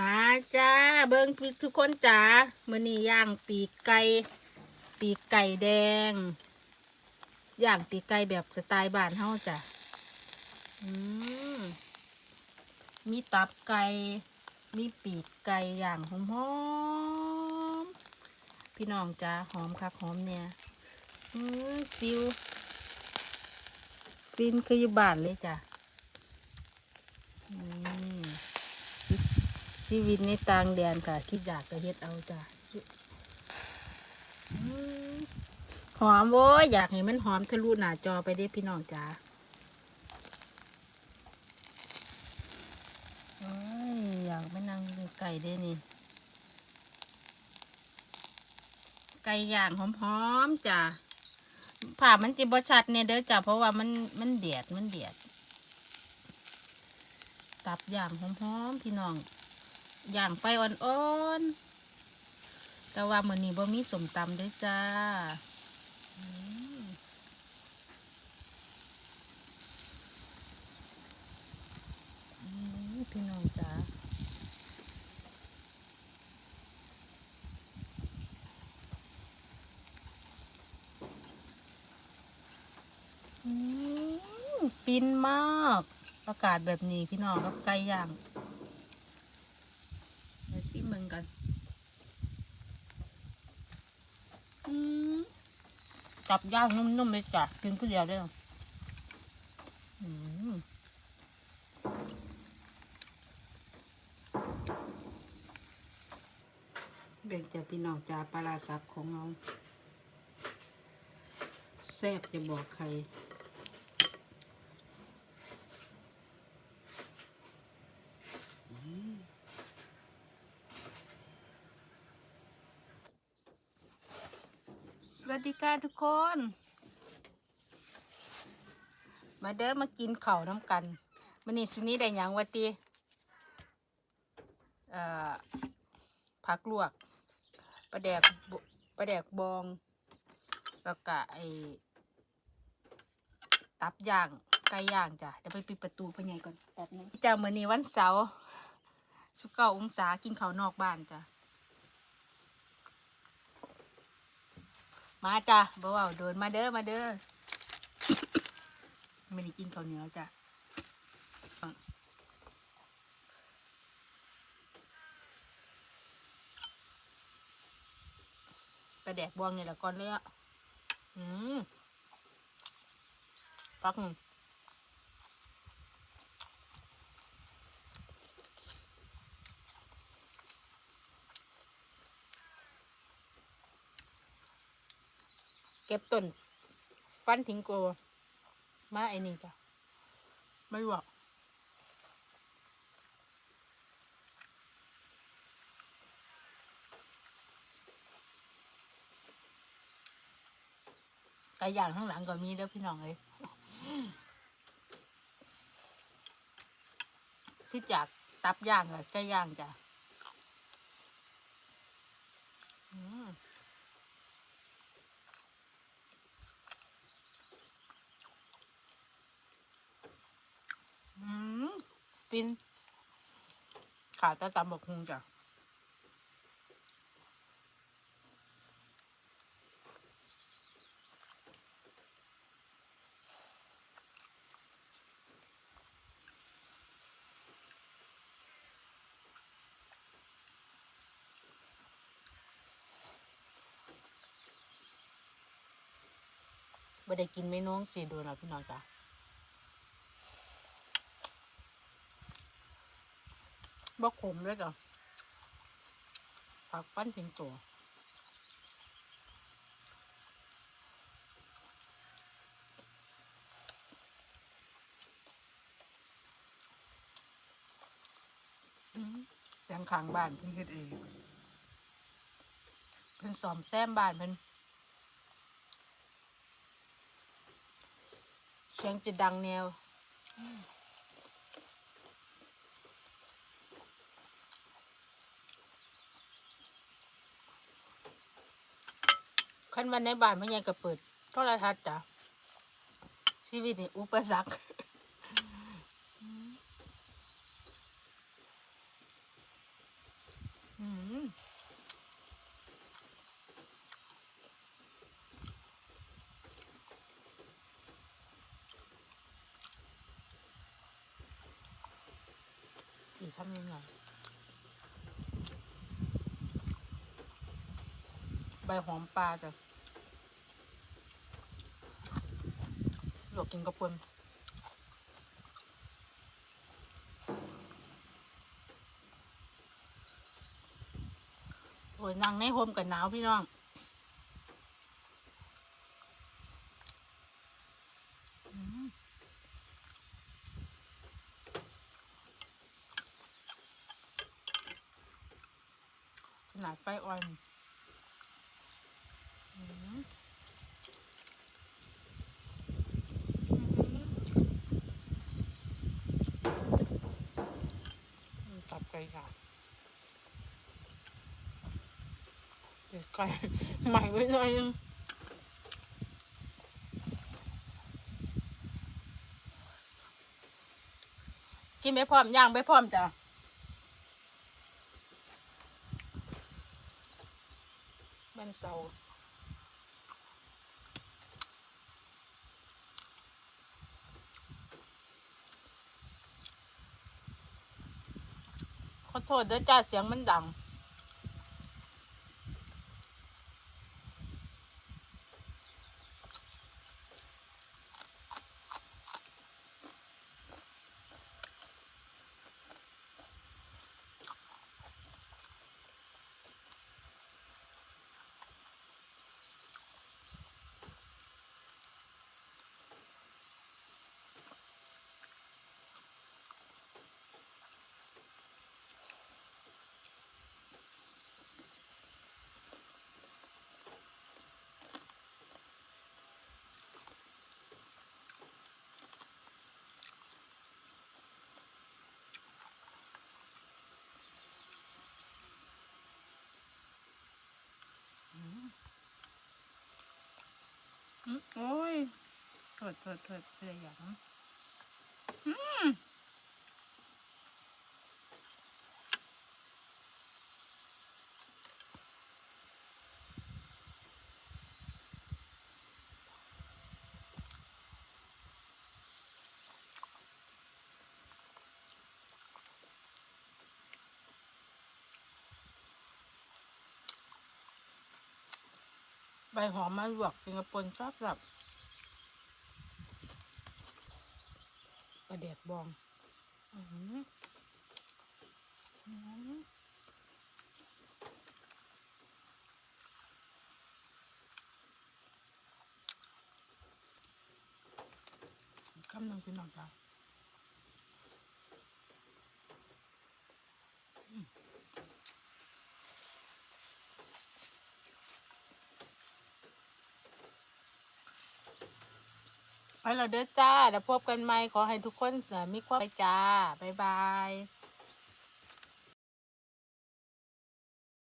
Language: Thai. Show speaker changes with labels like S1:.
S1: มาจ้าเบิ้งทุกคนจ้ามือนี้ย่างปีกไก่ปีกไก่แดงย่างปีกไก่แบบสไตล์บ้านเฮาจ้ะมมีตับไก่มีปีกไก่ย่างหอมๆพี่น้องจ้าหอมคักหอมเนี่ยอืมฟิวฟินคืออยู่บ้านเลยจ้ะอืม ชีวิตในต่างแดนค่ะ คิดอยากก็เฮ็ดเอาจ้ะหอมโว้ยอยากให้มันหอมทะลุหน้าจอไปเด้พี่น้องจ้าอยากไปนั่งกินไก่เด้นี่ ไก่ย่างหอมๆจ้ะผ่ามันจิบชัดเนี่ยเด้อจ้ะเพราะว่ามันมันเดียดมันเดียด ตับย่างหอมๆพี่น้อง ย่างไฟอ่อนๆ แต่ว่ามื้อนี้บ่มีสมตำเด้วยจ้าอือพี่น้องจ้าอืมฟินมาก อากาศแบบนี้พี่น้องกับไก่ย่าง เดี๋ยวชิมมึงกัน อืม จับย่างนุ่มๆเลยจ้ะกินผู้เดียวได้เบ่งจะพี่น้องจ้าปลาร้าสับของเราแซ่บจะบอกใคร ดีค่ะทุกคน มาเด้อมากินข้าวน้ำกันมันนี่สินี้ได้ยังวะตีอ่อผักลวกปลาแดกปลาแดกบอง แล้วก็ไอตับย่างไก่ย่างจ้ะเดี๋ยวไปปิดประตูพ่อใหญ่ก่อนแป๊บนึงจ้ามือนี้วันเสาร์สุกเก้าองศากินข้าวนอกบ้านจ้ะ มาจ้ะบ่าวโดนมาเด้อมาเด้อไม่ได้กินข้าวเหนียวจ้ะกระแดกบวงนี่แหละก่อนเลยอะอืมปักหนึ่ง ก็บต้นฟันทิ้งโก มาไอ้นี่จ้ะไม่บอกไก่ย่างข้างหลังก็มีเด้อพี่น้องเลยที่จากตับย่างกับไก่ย่างจ้ะอืม อืม ฟินขาต่ตำบักฮุงจ้ะไม่ได้กินเมนูสีดูนะพี่น้องจ้ะ บ่ขมด้วยจ้ะผักปั้นถึงตัวอืมเสียงขางบ้านเพิ่นเฮ็ดเองเพิ่นสอมแซมบ้านเพิ่นเสียงจะดังแนว ขั้นวันในบ้านพ่อใงญ่ก็เปิดโทรทัศน์จ้ะชีวิตนี่อุปสรรคอีกทำยังไง หอมปลาจ้ะลวกกินกระปุนโอ้ยนั่งในโฮมกับหนาวพี่น้องขนาดไฟอ่อนอืมอืมตับไก่ ค่ะเดี๋ยวไก่ใหม่ไว้หน่อยนึงกินไปพร้อมย่างไปพร้อมจ้ะมันเสา ขอโทษเด้อจ้าเสียงมันดัง อืมโอ้ยเถิ ดเถิดเถิดเสียอย่างอืมใบหอมมาหลวกสิงคโปร์ชอบแบบกระเด็ด บองอืมอืมคำหนึ่งพี่น้องจ้า ไปแล้วเด้อจ้าเดี๋ยวพบกันใหม่ขอให้ทุกคนมีความสุขจ้าบ๊ายบาย